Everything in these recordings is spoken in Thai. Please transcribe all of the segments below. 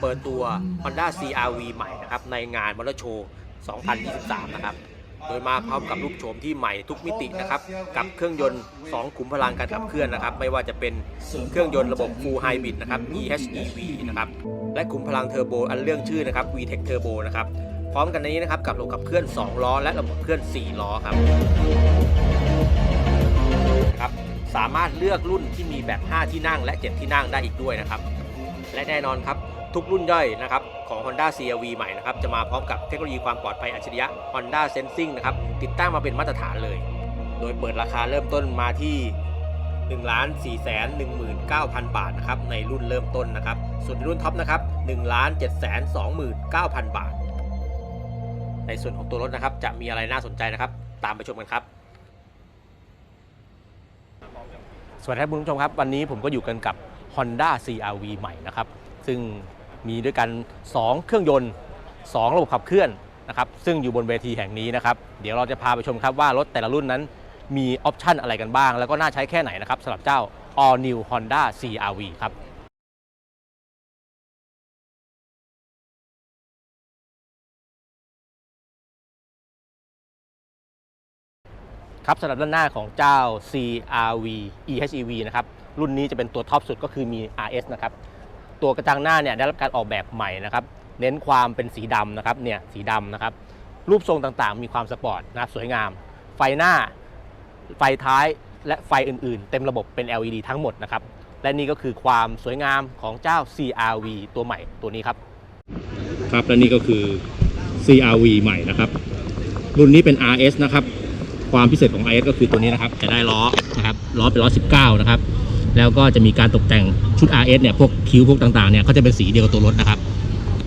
เปิดตัว Honda CRV ใหม่นะครับในงานมอเตอร์โชว์ 2023 นะครับ โดยมาพร้อมกับรูปโฉมที่ใหม่ทุกมิตินะครับ กับเครื่องยนต์ 2 ขุมพลังการขับเคลื่อนนะครับ ไม่ว่าจะเป็นเครื่องยนต์ระบบ Full Hybrid นะครับ EHEV นะครับ และขุมพลังเทอร์โบอันเรื่องชื่อนะครับ VTEC Turbo นะครับ พร้อมกันนี้นะครับกับระบบขับเคลื่อน 2 ล้อ และระบบขับเคลื่อน 4 ล้อครับนะครับสามารถเลือกรุ่นที่มีแบบ 5 ที่นั่งและ 7 ที่นั่งได้อีกด้วยนะครับ และแน่นอนครับ ทุกรุ่นย่อยนะครับของ Honda CRV ใหม่นะครับจะมาพร้อมกับเทคโนโลยีความปลอดภัยอัจฉริยะ Honda Sensing นะครับติดตั้งมาเป็นมาตรฐานเลย โดยเปิดราคาเริ่มต้นมาที่1 4 1 9 0 0 0 บาทนะครับในรุ่นเริ่มต้นนะครับ ส่วนในรุ่นท็อปนะครับ1 7 2 9 0 0 0 บาท ในส่วนของตัวรถนะครับจะมีอะไรน่าสนใจนะครับ ตามไปชมกันครับ สวัสดีครับคุณผู้ชมครับ วันนี้ผมก็อยู่กันกับ Honda CRV ใหม่นะครับ ซึ่ง มีด้วยกัน 2 เครื่องยนต์ 2 ระบบขับเคลื่อนนะครับซึ่งอยู่บนเวทีแห่งนี้นะครับเดี๋ยวเราจะพาไปชมครับว่ารถแต่ละรุ่นนั้นมีออปชันอะไรกันบ้าง แล้วก็น่าใช้แค่ไหนนะครับสำหรับเจ้า All New Honda CRV ครับครับสำหรับด้านหน้าของเจ้า CRV EHEV นะครับ รุ่นนี้จะเป็นตัวท็อปสุดก็คือมี RS นะครับ ตัวกระจังหน้าเนี่ยได้รับการออกแบบใหม่นะครับเน้นความเป็นสีดำนะครับเนี่ยสีดำนะครับรูปทรงต่างๆ มีความสปอร์ตนะครับสวยงาม ไฟหน้า ไฟท้ายและไฟอื่นๆ เต็มระบบเป็น LED ทั้งหมดนะครับและนี่ก็คือความสวยงามของเจ้า CRV ตัวใหม่ตัวนี้ครับ ครับและนี่ก็คือ CRV ใหม่นะครับ รุ่นนี้เป็น RS นะครับ ความพิเศษของ RS ก็คือตัวนี้นะครับ จะได้ล้อนะครับล้อเป็นล้อ 19 นะครับ แล้วก็จะมีการตกแต่งชุด RS เนี่ยพวกคิ้วพวกต่างๆเนี่ยเขาจะเป็นสีเดียวกับตัวรถนะครับ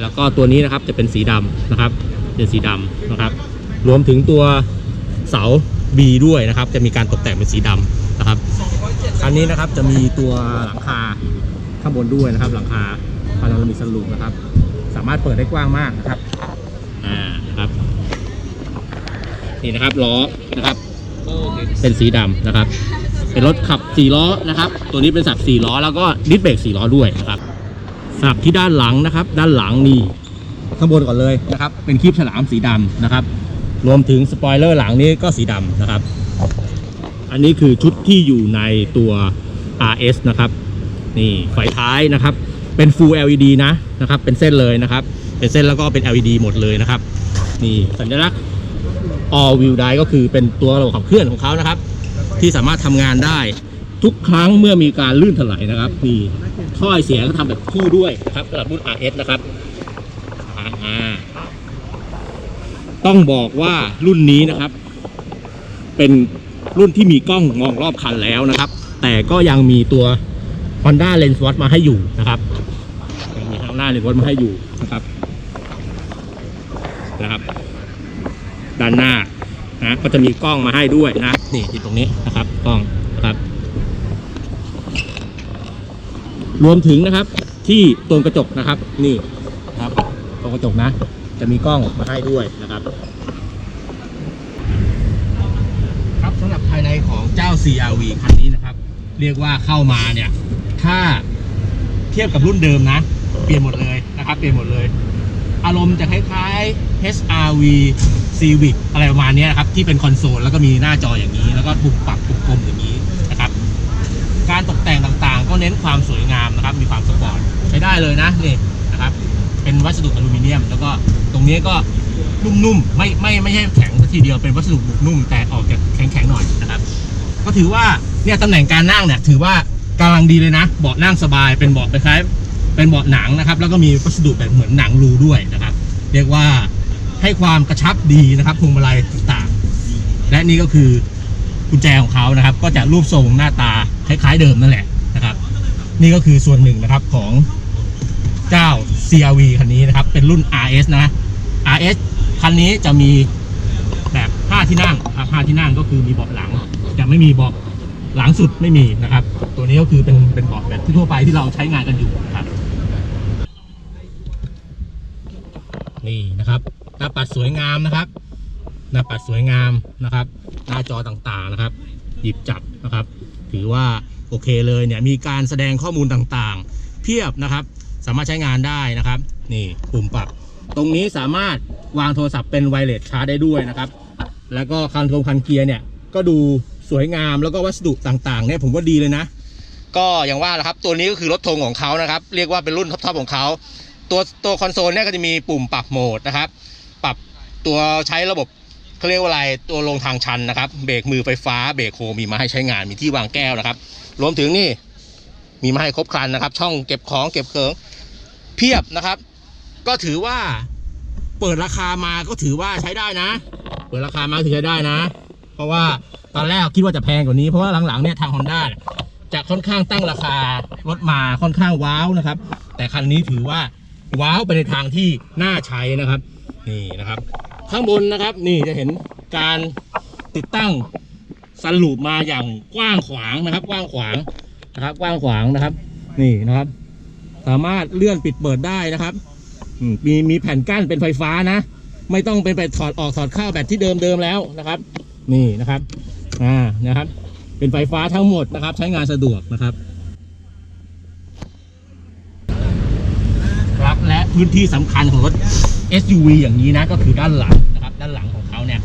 แล้วก็ตัวนี้นะครับจะเป็นสีดำนะครับเป็นสีดำนะครับ รวมถึงตัวเสา B ด้วยนะครับ จะมีการตกแต่งเป็นสีดำนะครับคันนี้นะครับจะมีตัวหลังคาข้างบนด้วยนะครับ หลังคาพารามิกสลูปนะครับ สามารถเปิดได้กว้างมากนะครับอ่านะครับนี่นะครับล้อนะครับ เป็นสีดำนะครับ เป็นรถขับ4ล้อนะครับ ตัวนี้เป็นสับ4ล้อแล้วก็ดิสเบรก4ล้อด้วยนะครับสับที่ด้านหลังนะครับ ด้านหลังนี่ข้างบนก่อนเลยนะครับ เป็นคลิปฉลามสีดำนะครับ รวมถึงสปอยเลอร์หลังนี้ก็สีดำนะครับ อันนี้คือชุดที่อยู่ในตัว RS นะครับนี่ไฟท้ายนะครับ เป็น Full LED นะนะครับ เป็นเส้นเลยนะครับ เป็นเส้นแล้วก็เป็น LED หมดเลยนะครับ นี่สัญลักษณ์ all wheel drive ก็คือเป็นตัวระบบขับเคลื่อนของเขานะครับ ที่สามารถทำงานได้ทุกครั้งเมื่อมีการลื่นถลายนะครับนี่ถ้อยเสียก็ทำแบบคู่ด้วยนะครับสำหรับรุ่น RS นะครับต้องบอกว่ารุ่นนี้นะครับ เป็นรุ่นที่มีกล้องมองรอบคันแล้วนะครับ แต่ก็ยังมีตัว Honda Lens Watch มาให้อยู่นะครับยังมี Honda Lens Watch มาให้อยู่นะครับนะครับ ด้านหน้า นะก็จะมีกล้องมาให้ด้วยนะนี่ที่ตรงนี้นะครับกล้องนะครับ รวมถึงนะครับ ที่ตรงกระจกนะครับ นี่นะครับตรงกระจกนะ จะมีกล้องมาให้ด้วยนะครับ ครับสำหรับภายในของเจ้า CRV คันนี้นะครับ เรียกว่าเข้ามาเนี่ย ถ้าเทียบกับรุ่นเดิมนะ เปลี่ยนหมดเลยนะครับ เปลี่ยนหมดเลย อารมณ์จะคล้ายๆ HRV Civic อะไรประมาณนี้นะครับที่เป็นคอนโซลแล้วก็มีหน้าจออย่างนี้ แล้วก็ปุ่มปรับปุ่มกลมอย่างนี้นะครับ การตกแต่งต่างๆ ก็เน้นความสวยงามนะครับ มีความสปอร์ตใช้ได้เลยนะนี่นะครับ เป็นวัสดุอลูมิเนียม แล้วก็ตรงนี้ก็นุ่มๆไม่ไม่ไม่ใช่แข็งทีเดียวเป็นวัสดุบุกนุ่มแต่ออกจากแข็งๆหน่อยนะครับ ก็ถือว่าเนี่ยตำแหน่งการนั่งเนี่ยถือว่ากำลังดีเลยนะ เบาะนั่งสบายเป็นเบาะคล้ายเป็นเบาะหนังนะครับ แล้วก็มีวัสดุแบบเหมือนหนังรูด้วยนะครับ เรียกว่า ให้ความกระชับดีนะครับพวงมาลัยต่างๆ และนี่ก็คือกุญแจของเขานะครับ ก็จะรูปทรงหน้าตาคล้ายๆเดิมนั่นแหละนะครับ นี่ก็คือส่วนหนึ่งนะครับของเจ้า CRV คันนี้นะครับ เป็นรุ่น RS นะ RS คันนี้จะมีแบบ5ที่นั่งครับ5ที่นั่งก็คือมีเบาะหลัง จะไม่มีเบาะหลังสุดไม่มีนะครับ ตัวนี้ก็คือเป็นเป็นเบาะแบบทั่วไปที่เราใช้งานกันอยู่นะครับ นี่นะครับ หน้าปัดสวยงามนะครับ หน้าปัดสวยงามนะครับ หน้าจอต่างๆนะครับ หยิบจับนะครับ ถือว่าโอเคเลยเนี่ยมีการแสดงข้อมูลต่างๆ เพียบนะครับ สามารถใช้งานได้นะครับ นี่ปุ่มปรับ ตรงนี้สามารถวางโทรศัพท์เป็นไวเลสชาร์จได้ด้วยนะครับ แล้วก็คันโทงคันเกียร์เนี่ยก็ดูสวยงามแล้วก็วัสดุต่างๆเนี่ยผมว่าดีเลยนะ ก็อย่างว่าแหละครับ ตัวนี้ก็คือรถธงของเขานะครับ เรียกว่าเป็นรุ่นท็อปๆของเขาตัวตัวคอนโซลเนี่ยก็จะมีปุ่มปรับโหมดนะครับ ปรับตัวใช้ระบบเขาเรียกว่าอะไรตัวลงทางชันนะครับเบรกมือไฟฟ้าเบรกโฮมีมาให้ใช้งานมีที่วางแก้วนะครับ รวมถึงนี่มีมาให้ครบครันนะครับ ช่องเก็บของเก็บเคิงเพียบนะครับ ก็ถือว่าเปิดราคามาก็ถือว่าใช้ได้นะ เปิดราคามาถือใช้ได้นะ เพราะว่าตอนแรกคิดว่าจะแพงกว่านี้เพราะว่าหลังๆเนี่ยทาง Honda เนี่ยจะค่อนข้างตั้งราคารถมาค่อนข้างว้าวนะครับ แต่คันนี้ถือว่าว้าวไปในทางที่น่าใช้นะครับ นี่นะครับ ข้างบนนะครับนี่จะเห็นการติดตั้งซันลูปมาอย่างกว้างขวางนะครับ กว้างขวางนะครับ กว้างขวางนะครับ นี่นะครับ สามารถเลื่อนปิดเปิดได้นะครับมีมีแผ่นกั้นเป็นไฟฟ้านะ ไม่ต้องเป็นไปถอดออกถอดเข้าแบบที่เดิมเดิมแล้วนะครับ นี่นะครับอ่านะครับ เป็นไฟฟ้าทั้งหมดนะครับ ใช้งานสะดวกนะครับครับและพื้นที่สำคัญของรถ SUV อย่างนี้นะก็คือด้านหลังนะครับด้านหลังของเขาเนี่ย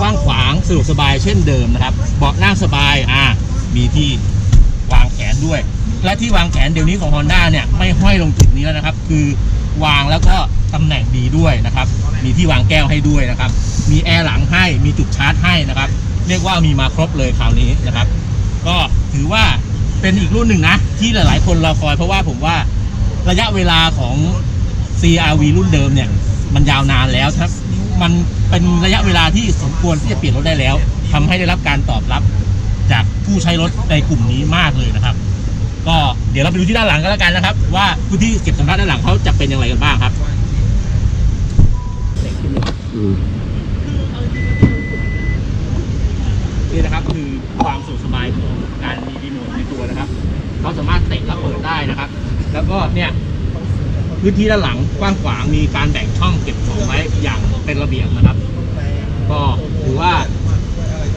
กว้างขวางสะดวกสบายเช่นเดิมนะครับ เบาะนั่งสบายอ่ามีที่วางแขนด้วย และที่วางแขนเดี๋ยวนี้ของ Honda เนี่ยไม่ห้อยลงจุดนี้แล้วนะครับ คือวางแล้วก็ตำแหน่งดีด้วยนะครับ มีที่วางแก้วให้ด้วยนะครับ มีแอร์หลังให้มีจุดชาร์จให้นะครับ เรียกว่ามีมาครบเลยคราวนี้นะครับ ก็ถือว่าเป็นอีกรุ่นหนึ่งนะ ที่หลาย ๆ คนรอคอยเพราะว่าผมว่าระยะเวลาของ CRV รุ่นเดิมเนี่ยมันยาวนานแล้วครับมันเป็นระยะเวลาที่สมควรที่จะเปลี่ยนรถได้แล้วทำให้ได้รับการตอบรับจากผู้ใช้รถในกลุ่มนี้มากเลยนะครับ ก็เดี๋ยวเราไปดูที่ด้านหลังกันแล้วกันนะครับ ว่าพื้นที่เก็บสัมภาระด้านหลังเขาจะเป็นอย่างไรกันบ้างครับนี่นะครับคือความสะดวกสบายของการมีรีโมทในตัวนะครับเขาสามารถเตะแล้วเปิดได้นะครับ แล้วก็เนี่ย พื้นที่ด้านหลังกว้างขวางมีการแบ่งช่องเก็บของไว้อย่างเป็นระเบียบนะครับ ก็ถือว่า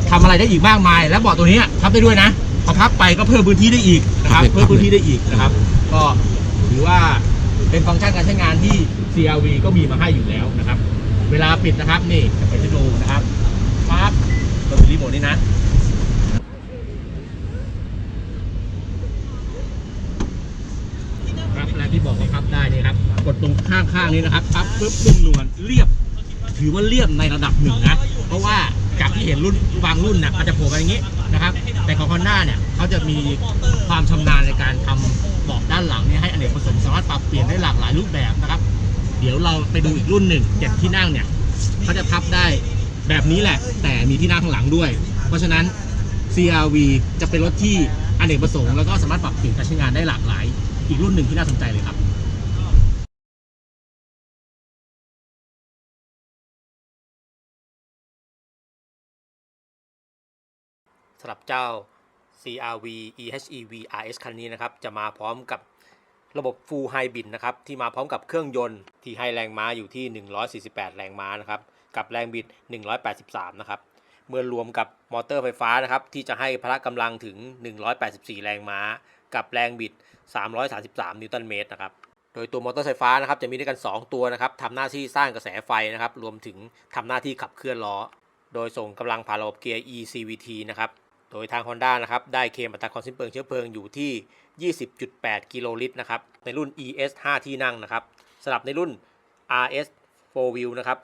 ทำอะไรได้อีกมากมาย และเบาะตัวนี้พับได้ด้วยนะพอพับไปก็เพิ่มพื้นที่ได้อีกนะครับ เพิ่มพื้นที่ได้อีกนะครับ ก็ถือว่าเป็นฟังก์ชันการใช้งานที่ CRV ก็มีมาให้อยู่แล้วนะครับ เวลาปิดนะครับนี่จะไปดูนะครับปั๊บเรามีรีโมทนี่นะ ครับและที่บอกว่าพับได้นี่ครับ กดตรงข้างๆ นี้นะครับพับปุ๊บนุ่มนวลเรียบ ถือว่าเรียบในระดับหนึ่งนะเพราะว่าจากที่เห็นรุ่นบางรุ่นเนี่ยมันจะโผล่ไปอย่างนี้นะครับแต่ของ Honda เนี่ยเขาจะมีความชำนาญในการทำเบาะด้านหลังนี่ให้อเนกประสงค์สามารถปรับเปลี่ยนได้หลากหลายรูปแบบนะครับ เดี๋ยวเราไปดูอีกรุ่นหนึ่งเจ็ดที่นั่งเนี่ยเขาจะพับได้แบบนี้แหละ แต่มีที่นั่งข้างหลังด้วย เพราะฉะนั้น CRV จะเป็นรถที่อเนกประสงค์แล้วก็สามารถปรับเปลี่ยนการใช้งานได้หลากหลาย อีกรุ่นหนึ่งที่น่าสนใจเลยครับ สำหรับเจ้า CRV EHEV RS คันนี้นะครับ จะมาพร้อมกับระบบ Full Hybrid นะครับ ที่มาพร้อมกับเครื่องยนต์ที่ให้แรงม้าอยู่ที่ 148 แรงม้านะครับ กับแรงบิด 183 นะครับ เมื่อรวมกับมอเตอร์ไฟฟ้านะครับ ที่จะให้พละกำลังถึง 184 แรงม้า กับแรงบิด 333 นิวตันเมตรนะครับโดยตัวมอเตอร์ไฟฟ้านะครับจะมีด้วยกัน 2 ตัวนะครับทำหน้าที่สร้างกระแสไฟนะครับ รวมถึงทำหน้าที่ขับเคลื่อนล้อ โดยส่งกำลังผ่านระบบเกียร์ ECVT นะครับ โดยทาง Honda นะครับได้เคลมอัตราความสิ้นเปลืองเชื้อเพลิงอยู่ที่ 20.8 กิโลลิตรนะครับในรุ่น ES 5 ที่นั่งนะครับสำหรับในรุ่น RS 4 Wheel นะครับ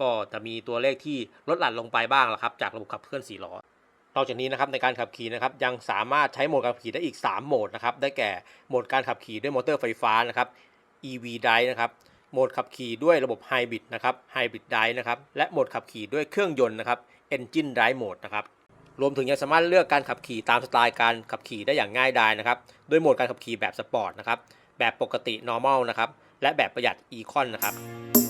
ก็จะมีตัวเลขที่ลดหลั่นลงไปบ้างแล้วครับจากระบบขับเคลื่อน4ล้อนอกจากนี้นะครับในการขับขี่นะครับยังสามารถใช้โหมดการขับขี่ได้อีก 3 โหมดนะครับได้แก่โหมดการขับขี่ด้วยมอเตอร์ไฟฟ้านะครับ EV Drive นะครับโหมดขับขี่ด้วยระบบไฮบริดนะครับ Hybrid Drive นะครับและโหมดขับขี่ด้วยเครื่องยนต์นะครับ Engine Drive Mode นะครับ รวมถึงยังสามารถเลือกการขับขี่ตามสไตล์การขับขี่ได้อย่างง่ายดายนะครับด้วยโหมดการขับขี่แบบสปอร์ตนะครับ แบบปกติ normal นะครับ และแบบประหยัด Econ นะครับครับ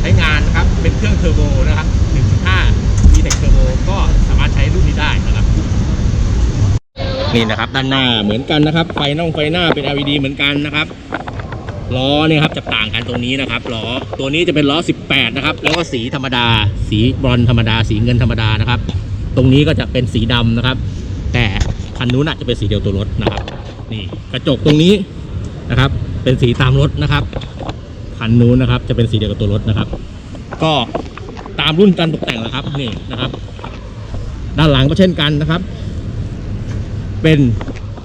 ใช้งานนะครับเป็นเครื่องเทอร์โบนะครับ 1.5 VTEC Turbo ก็สามารถใช้รุ่นนี้ได้นะครับ นี่นะครับด้านหน้าเหมือนกันนะครับ ไฟน่องไฟหน้าเป็น LED เหมือนกันนะครับล้อเนี่ยครับจะต่างกันตรงนี้นะครับล้อตัวนี้จะเป็นล้อ 18 นะครับ แล้วก็สีธรรมดา สีบรอนธรรมดา สีเงินธรรมดานะครับ ตรงนี้ก็จะเป็นสีดำนะครับ แต่คันนู้นอาจจะเป็นสีเดียวตัวรถนะครับ นี่กระจกตรงนี้นะครับ เป็นสีตามรถนะครับ คันนู้นนะครับ จะเป็นสีเดียวกับตัวรถนะครับ ก็ตามรุ่นการตกแต่งแหละครับนี่นะครับ ด้านหลังก็เช่นกันนะครับ เป็น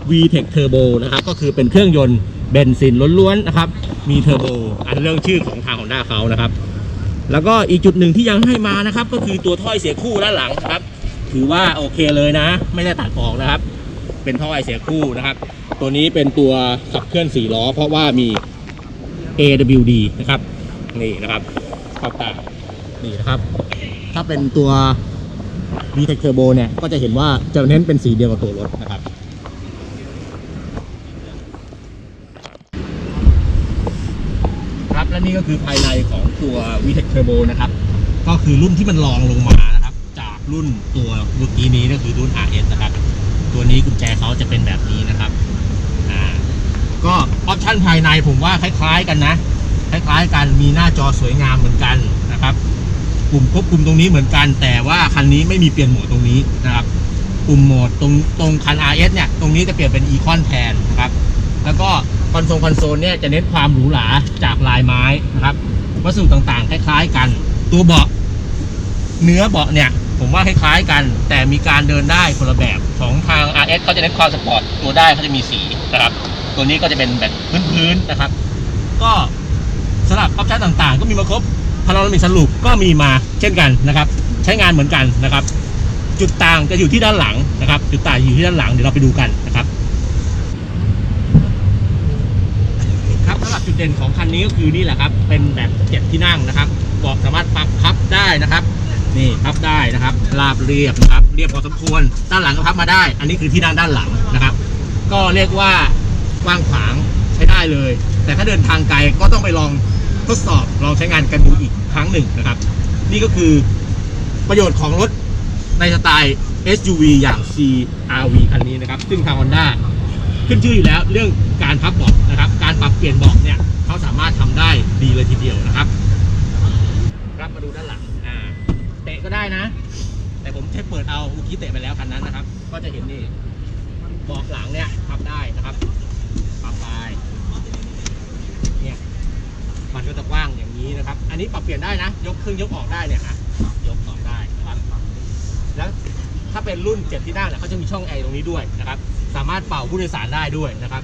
VTEC Turbo นะครับ ก็คือเป็นเครื่องยนต์เบนซินล้วนๆนะครับ มีเทอร์โบอันเรื่องชื่อของทาง Honda เขานะครับ แล้วก็อีกจุดหนึ่งที่ยังให้มานะครับ ก็คือตัวถ้อยเสียคู่ด้านหลังนะครับ ถือว่าโอเคเลยนะ ไม่ได้ตัดออกนะครับ เป็นท่อไอเสียคู่นะครับ ตัวนี้เป็นตัวขับเคลื่อน4ล้อ เพราะว่ามี AWD นะครับนี่นะครับขอบตานี่นะครับ ถ้าเป็นตัว VTEC Turbo เนี่ย ก็จะเห็นว่าจะเน้นเป็นสีเดียวกับตัวรถนะครับครับและนี่ก็คือภายในของตัว VTEC Turbo นะครับ ก็คือรุ่นที่มันรองลงมานะครับ จากรุ่นตัวเมื่อกี้นี้ก็คือรุ่น RS นะครับ ตัวนี้กุญแจเขาจะเป็นแบบนี้นะครับ อ่า ก็ออปชั่ นภายในผมว่าคล้าย ๆ กันนะ คล้าย ๆ กันมีหน้าจอสวยงามเหมือนกันนะครับ ปุ่มควบคุมตรงนี้เหมือนกัน แต่ว่าคันนี้ไม่มีเปลี่ยนโหมดตรงนี้นะครับปุ่มโหมดตรงตรงคัน RS เนี่ยตรงนี้จะเปลี่ยนเป็นอีคอนแทนนะครับ แล้วก็คอนโซลคอนโซลเนี่ยจะเน้นความหรูหราจากลายไม้นะครับวัสดุต่างๆ คล้าย ๆ กัน ตัวเบาะเนื้อเบาะเนี่ยผมว่าคล้ายๆกัน แต่มีการเดินได้คนละแบบของทาง RS เขาจะเน้นความสปอร์ตตัวได้เขาจะมีสีนะครับ ตัวนี้ก็จะเป็นแบบพื้นๆนะครับ ก็สำหรับออปชั่นต่างๆ ก็มีมาครบพารามิกสรุปก็มีมาเช่นกันนะครับ ใช้งานเหมือนกันนะครับ จุดต่างจะอยู่ที่ด้านหลังนะครับ จุดต่างอยู่ที่ด้านหลังเดี๋ยวเราไปดูกันนะครับครับสำหรับจุดเด่นของคันนี้ก็คือนี่แหละครับ เป็นแบบเจ็ดที่นั่งนะครับเบาะสามารถปรับพับได้นะครับ นี่พับได้นะครับ ราบเรียบนะครับ เรียบพอสมควร ด้านหลังก็พับมาได้ อันนี้คือที่นั่งด้านหลังนะครับ ก็เรียกว่า กว้างขวางใช้ได้เลย แต่ถ้าเดินทางไกลก็ต้องไปลองทดสอบลองใช้งานกันดูอีกครั้งหนึ่งนะครับ นี่ก็คือประโยชน์ของรถในสไตล์ SUV อย่าง CRV คันนี้นะครับ ซึ่งทาง Honda ขึ้นชื่ออยู่แล้วเรื่องการพับเบาะนะครับ การปรับเปลี่ยนเบาะเนี่ยเขาสามารถทำได้ดีเลยทีเดียวนะครับครับมาดูด้านหลังอ่าเตะก็ได้นะ แต่ผมใช้เปิดเอาเมื่อกี้เตะไปแล้วคันนั้นนะครับ ก็จะเห็นนี่เบาะหลังเนี่ยพับได้นะครับปรับไปเนี่ย มันก็จะกว้างอย่างนี้นะครับ อันนี้ปรับเปลี่ยนได้นะ ยกขึ้นยกออกได้เนี่ยอะยกออกได้นะครับแล้วถ้าเป็นรุ่นเจ็ดที่นั่งเนี่ยเขาจะมีช่องแอร์ตรงนี้ด้วยนะครับ สามารถเป่าผู้โดยสารได้ด้วยนะครับ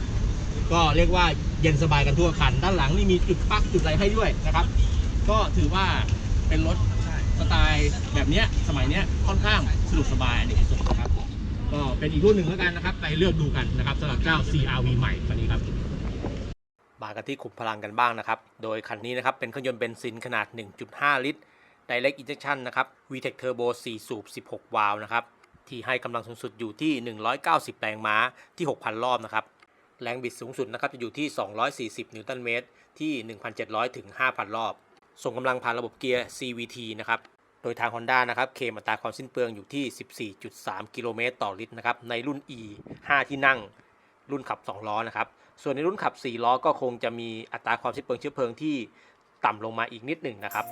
ก็เรียกว่าเย็นสบายกันทั่วคัน ด้านหลังนี่มีจุดปักจุดอะไรให้ด้วยนะครับ ก็ถือว่าเป็นรถสไตล์แบบนี้สมัยนี้ค่อนข้างสะดวกสบายอันนี้ที่สุดนะครับ ก็เป็นอีกรุ่นหนึ่งแล้วกันนะครับ ไปเลือกดูกันนะครับสำหรับเจ้า CRV ใหม่คันนี้ครับ มากันที่ขุมพลังกันบ้างนะครับ โดยคันนี้นะครับเป็นเครื่องยนต์เบนซินขนาด 1.5 ลิตร Direct Injection นะครับ VTEC Turbo 4 สูบ 16 วาล์วนะครับ ที่ให้กำลังสูงสุดอยู่ที่ 190 แรงม้าที่ 6,000 รอบนะครับ แรงบิดสูงสุดนะครับจะอยู่ที่ 240 นิวตันเมตร ที่ 1,700 ถึง 5,000 รอบ ส่งกำลังผ่านระบบเกียร์ CVT นะครับ โดยทาง Honda นะครับเคมอัตราความสิ้นเปลืองอยู่ที่ 14.3 กิโลเมตรต่อลิตรนะครับ ในรุ่น E 5 ที่นั่ง รุ่นขับ 2 ล้อนะครับ ส่วนในรุ่นขับ 4 ล้อก็คงจะมีอัตราความสิ้นเปลืองเชื้อเพลิงที่ต่ำลงมาอีกนิดหนึ่งนะครับ